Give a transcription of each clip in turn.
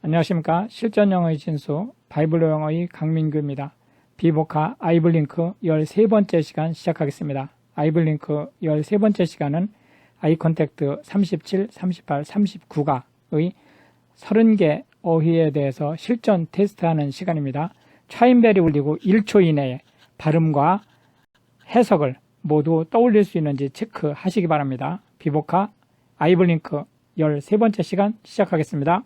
안녕하십니까. 실전 영어의 진수, 바이블 영어의 강민규입니다. 비보카 아이블링크 13번째 시간 시작하겠습니다. 아이블링크 13번째 시간은 아이 컨택트 37, 38, 39가의 30개 어휘에 대해서 실전 테스트하는 시간입니다. 차인벨이 울리고 1초 이내에 발음과 해석을 모두 떠올릴 수 있는지 체크하시기 바랍니다. 비보카 아이블링크 13번째 시간 시작하겠습니다.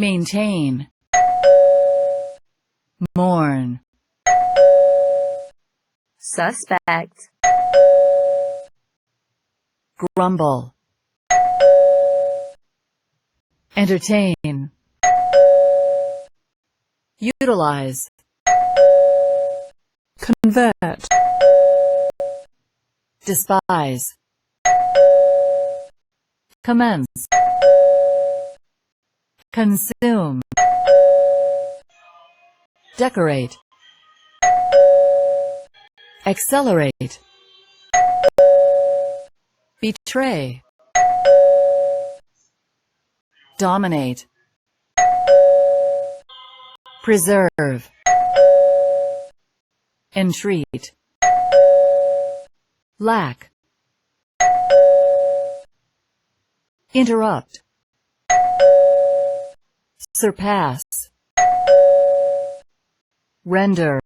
Maintain, mourn, suspect, grumble, entertain, utilize, convert, despise, commence, consume, decorate, accelerate, betray, dominate, preserve, entreat, lack, interrupt, surpass, render,